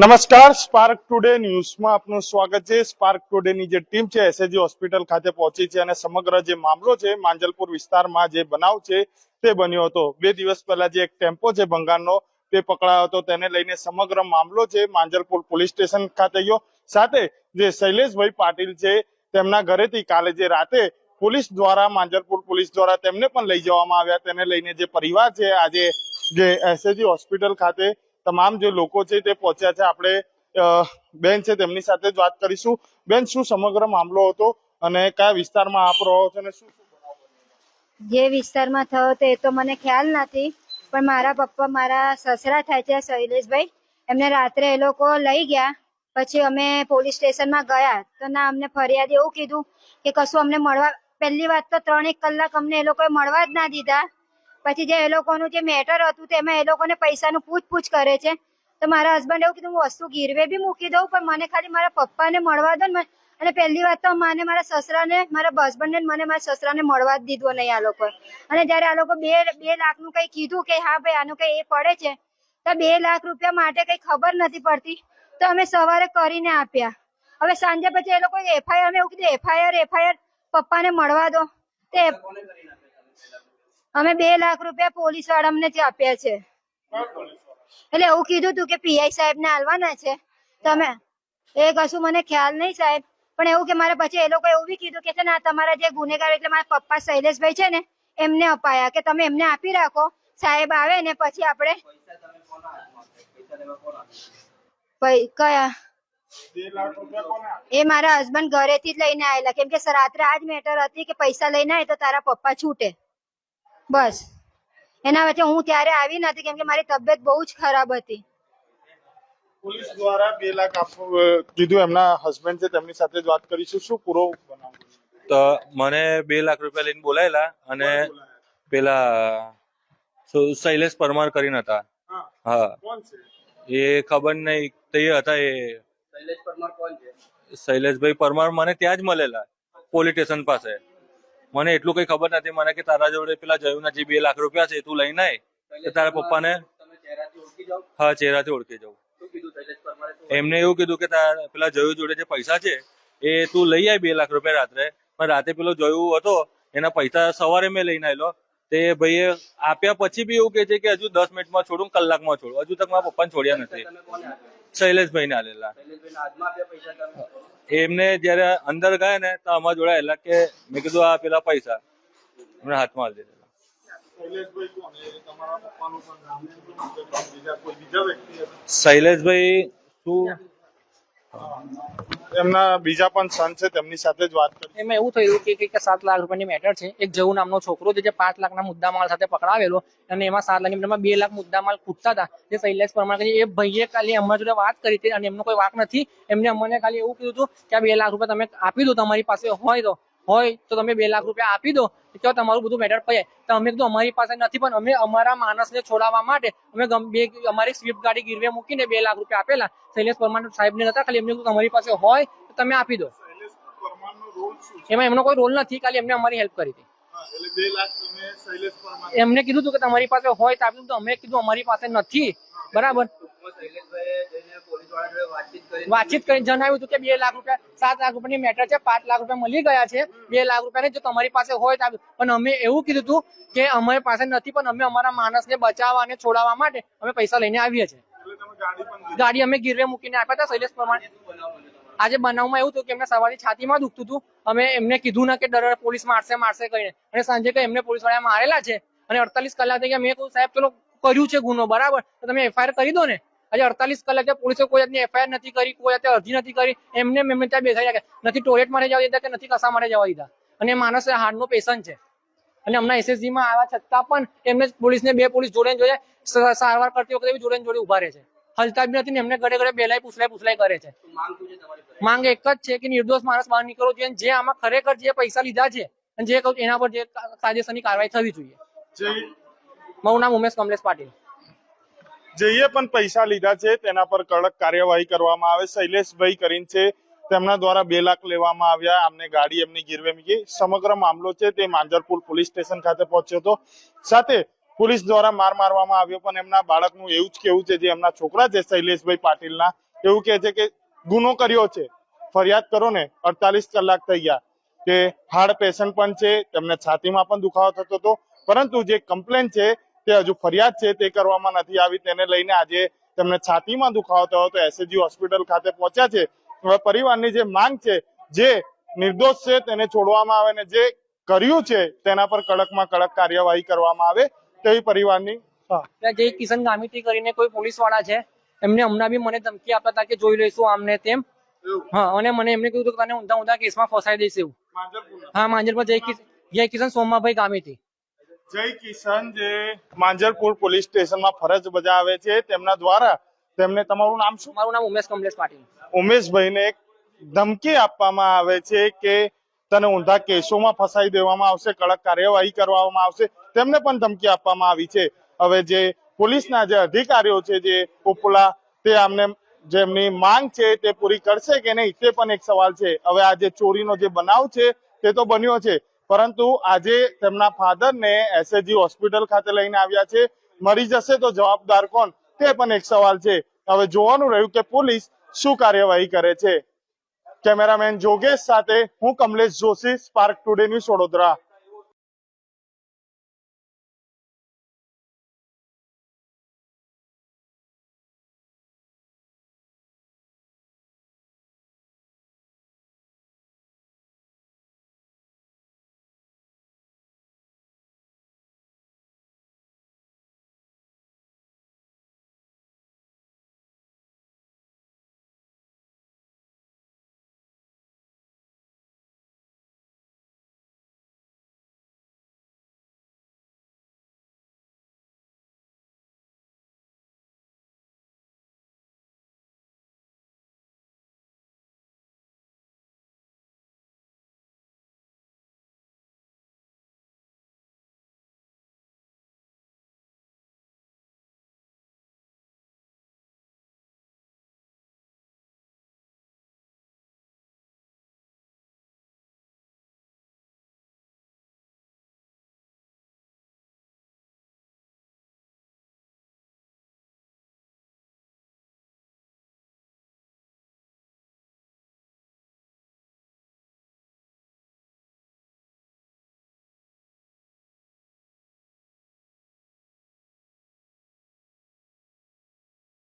નમસ્કાર spark today ન્યૂઝમાં આપનું સ્વાગત છે. સ્પાર્ક ટુડેની જે ટીમ છે એસએજી હોસ્પિટલ ખાતે પહોંચી છે અને સમગ્ર જે મામલો છે, માંજલપુર વિસ્તારમાં જે બનાવ છે, તે બન્યો હતો. બે દિવસ પહેલા જે એક ટેમ્પો છે ભંગારનો તે પકડાયો હતો. તેને લઈને સમગ્ર મામલો છે, માંજલપુર પોલીસ સ્ટેશન ખાતે ગયો. સાથે જે શૈલેષભાઈ પાટીલ છે, તેમના ઘરેથી કાલે જે રાતે પોલીસ દ્વારા, માંજલપુર પોલીસ દ્વારા તેમને પણ લઈ જવામાં આવ્યા. તેને લઈને જે પરિવાર છે, આજે જે એસએજી હોસ્પિટલ ખાતે તમામ જે લોકો છે તે પહોંચ્યા છે. આપણે બેન છે તેમની સાથે જ વાત કરીશું. બેન, શું સમગ્ર મામલો હતો અને કયા વિસ્તારમાં આપ રહો છો અને શું? જે વિસ્તારમાં થયો તે તો મને ખ્યાલ નથી, પણ મારા પપ્પા, મારા સસરા થાય છે શૈલેષભાઈ. એમને રાત્રે એ લોકો લઈ ગયા, પછી અમે પોલીસ સ્ટેશનમાં ગયા. તો ના, અમને ફરિયાદ એવું કીધું કે કશું અમને મળવા, પહેલી વાત તો ત્રણેક કલાક અમને એ લોકોએ મળવા જ ના દીધા. પછી જે એ લોકોનું જે મેટર હતું તેમાં એ લોકોને પૈસાનું પૂછપૂછ કરે છે. તો મારા હસબન્ડ એવું કીધું, હું વસ્તુ ગીરવે બી મૂકી દઉં, પણ મને ખાલી મારા પપ્પાને મળવા દો ને અને પહેલી વાત તો મને મારા સસરાને, મારા હસબન્ડને મને મારા સસરાને મળવા જ દીધો નહીં આ લોકો અને જ્યારે આ લોકો બે બે લાખનું કંઈ કીધું કે, હા ભાઈ, આનું કંઈ એ પડે છે, તો બે લાખ રૂપિયા માટે કંઈ ખબર નથી પડતી. તો અમે સવારે કરીને આપ્યા. હવે સાંજે પછી એ લોકો એફઆઈઆર મેં એવું કીધું એફઆઈઆર એફઆઈઆર પપ્પાને મળવા દો. તે અમે બે લાખ રૂપિયા પોલીસવાળા અમને ત્યાં આપ્યા છે. એટલે એવું કીધું તું કે પીઆઈ સાહેબ ને હાલવાના છે. તમે એ કશું મને ખ્યાલ નહીં સાહેબ. પણ એવું કે મારે પછી એ લોકો એવું બી કીધું કે છે ને તમારા જે ગુનેગાર એટલે મારા પપ્પા શૈલેષભાઈ છે ને એમને અપાયા કે તમે એમને આપી રાખો. સાહેબ આવે ને પછી આપણે કયા? એ મારા હસબન્ડ ઘરેથી જ લઈને આવેલા કેમ કે રાત્રે આ જ મેટર હતી કે પૈસા લઈને આવે તો તારા પપ્પા છૂટે. બસ. એના વચ્ચે હું ત્યારે આવી નથી કેમ કે મારી તબિયત બહુ જ ખરાબ હતી. પોલીસ દ્વારા બે લાખ આપવું કીધું એમના હસબન્ડ છે તેમની સાથે જ વાત કરીશું. શું પૂરો તો મને બે લાખ રૂપિયા લઈને બોલાયેલા અને પેલા શૈલેષ પરમાર કરીને હતા. હા. હા. કોણ છે? એ ખબર નહીં તે હતા એ. શૈલેષભાઈ પરમાર મને ત્યાં જ મળેલા પોલીસ સ્ટેશન પાસે. મને એટલું કઈ ખબર નથી. મને કે તારા જોડે પેલા જયુના જે બે લાખ રૂપિયા છે તું લઈને આય. તારા પપ્પાને હા ચહેરાથી ઓળખી જાઉં. એમને એવું કીધું કે તારા પેલા જયુ જોડે જે પૈસા છે એ તું લઈ આય બે લાખ રૂપિયા રાત્રે. પણ રાતે પેલો જયુ હતો એના પૈસા સવારે મેં લઈને આવેલો તે ભાઈએ આપ્યા પછી બી એવું કે છે કે હજુ દસ મિનિટમાં છોડું કલાકમાં છોડું. હજુ તક મારા પપ્પાને છોડ્યા નથી. શૈલેષભાઈ ને આલેલા. એમને જયારે અંદર ગયા ને તો અમારા જોડે આયેલા કે મેં કીધું આ પેલા પૈસા. એમને હાથમાં આલી દીધેલા. શૈલેષભાઈ શું? એમના બીજા પણ સન છે, તેમની સાથે જ વાત કરી. એમાં એવું થયું કે કંઈક સાત લાખ રૂપિયાની મેટર છે. એક જવું નામનો છોકરો છે, જે પાંચ લાખના મુદ્દામાલ સાથે પકડાવેલો અને એમાં સાત લાખની મેટરમાં બે લાખ મુદ્દામાલ ખૂટતા હતા. જે શૈલેષ પરમાર કે એ ભાઈએ ખાલી અમારા જોડે વાત કરી હતી અને એમનો કોઈ વાક નથી. એમને અમને ખાલી એવું કીધું હતું કે આ બે લાખ રૂપિયા તમે આપી દો, તમારી પાસે હોય તો. હોય તો તમે બે લાખ રૂપિયા આપી દો. તો તમારું બધું મેટર પડે તો અમે કીધું અમારી પાસે નથી પણ અમે અમારા માણસને છોડાવવા માટે અમે બે અમારી સ્વિફ્ટ ગાડી ગીરવે મૂકીને બે લાખ રૂપિયા આપેલા. શૈલેષ પરમાર સાહેબને નતા ખાલી એમને કીધું તમારી પાસે હોય તો તમે આપી દો. એમાં એમનો કોઈ રોલ નથી ખાલી એમને અમારી હેલ્પ કરી હતી. એમને કીધું હતું કે તમારી પાસે હોય તો આપી તો અમે કીધું અમારી પાસે નથી. બરાબર. વાતચીત કરીને જણાવ્યું હતું કે બે લાખ રૂપિયા સાત લાખ રૂપિયાની મેટર છે પાંચ લાખ રૂપિયા મળી ગયા છે. બે લાખ રૂપિયા જો તમારી પાસે હોય તો પણ અમે એવું કીધું હતું કે અમારી પાસે નથી પણ અમે અમારા માણસને બચાવવા અને છોડાવવા માટે અમે પૈસા લઈને આવીએ છીએ. ગાડી ગાડી અમે ગીરવે મૂકીને આપ્યા હતા શૈલેષ પ્રમાણે. આજે બનાવમાં એવું હતું કે એમને સવારે છાતીમાં દુખતું હતું. અમે એમને કીધું ના કે ડર પોલીસ મારશે મારશે કહીને અને સાંજે કઈ એમને પોલીસવાળા મારેલા છે. અને અડતાલીસ કલાક થઈ ગયા. મેં કહ્યું સાહેબ ચલો કર્યું છે ગુનો બરાબર. તો તમે એફઆઈઆર કરી દો ને. આજે અડતાલીસ કલાક પોલીસે કોઈ જાતની એફઆઈઆર નથી કરી કોઈ જાતે અરજી નથી કરી. એમને એમ એમને ત્યાં બેસાઈ રાખ્યા નથી ટોયલેટ માટે જવા દીધા કે નથી કસા માટે જવા દીધા. અને માણસ હાર્ટનો પેશન્ટ છે. અને હમણાં એસએસજી માં આવ્યા છતાં પણ એમને પોલીસને બે પોલીસ જોડે જોડે સારવાર કરતી વખતે જોડે જોડે ઊભા રહે છે. હલતા બી નથી ને એમને ઘરે ઘડે બેલાય પૂછલાય પૂછલાય કરે છે. માંગ એક જ છે કે નિર્દોષ માણસ બહાર નીકળવો જોઈએ જે આમાં ખરેખર જે પૈસા લીધા છે અને જે એના પર જે કાયદેસરની કાર્યવાહી થવી જોઈએ. મારું નામ ઉમેશ કમલેશ પાટીલ. જેએ પણ પૈસા લીધા છે, તેના પર કડક કાર્યવાહી કરવામાં આવે. શૈલેષભાઈ કરીને છે, તેમના દ્વારા બે લાખ લેવામાં આવ્યા. આમને ગાડી એમની ગીરવે મૂકી. સમગ્ર મામલો છે, તે માંજરપુર પોલીસ સ્ટેશન ખાતે પહોંચ્યો હતો. સાથે પોલીસ દ્વારા માર મારવામાં આવ્યો, પણ એમના બાળકનું એવું જ કેવું છે, જે એમના છોકરા છે, શૈલેષભાઈ પાટીલના, એવું કહે છે કે ગુનો કર્યો છે. ફરિયાદ કરો ને, અડતાલીસ કલાક થઈ ગયા. કે હાર્ડ પેશન્ટ પણ છે, તેમને છાતીમાં પણ દુખાવો થતો હતો. પરંતુ જે કમ્પ્લેન છે તે હજુ ફરિયાદ છે તે કરવામાં નથી આવી તેને લઈને આજે તેમને છાતીમાં દુખાવો થયો તો એસએજી હોસ્પિટલ ખાતે પહોંચ્યા છે. હવે પરિવારની જે માંગ છે જે નિર્દોષ છે તેને છોડવામાં આવે ને જે કર્યું છે તેના પર કડકમાં કડક કાર્યવાહી કરવામાં આવે તેવી પરિવારની જે કિશન ગામિતી કરીને કોઈ પોલીસવાળા છે એમને હમણાં બી મને ધમકી આપતા હતા કે જોઈ લઈશું આમને તેમ. હા અને મને એમને કીધું કે તને ઊંધા ઊંધા કેસમાં ફસાઈ દઈશ એવું. હા માંજર પર જય કિશન જય કિશન સોમાભાઈ ગામિતી. જય કિશન જે માંજરપુર પોલીસ સ્ટેશનમાં ફરજ બજાવે છે તેમના દ્વારા તેમને તમારું નામ શું? મારું નામ ઉમેશ કમલેશ પાટીલ. ઉમેશભાઈને એક ધમકી આપવામાં આવે છે કે તને ઊંધા કેસોમાં ફસાઈ દેવામાં આવશે કડક કાર્યવાહી કરવામાં આવશે. તેમને પણ ધમકી આપવામાં આવી છે. હવે જે પોલીસના જે અધિકારીઓ છે જે ઉપલા તે આમને જેમની માંગ છે તે પૂરી કરશે કે નહીં તે પણ એક સવાલ છે. હવે આ જે ચોરીનો જે બનાવ છે તે તો બન્યો છે. પરંતુ આજે તેમના ફાધરને એસએજી હોસ્પિટલ ખાતે લઈને આવ્યા છે. મરી જશે તો જવાબદાર કોણ? તે પણ એક સવાલ છે. હવે જોવાનું રહ્યું કે પોલીસ શું કાર્યવાહી કરે છે. કેમેરામેન જોગેશ સાથે હું Kamlesh Joshi spark today news Vadodara.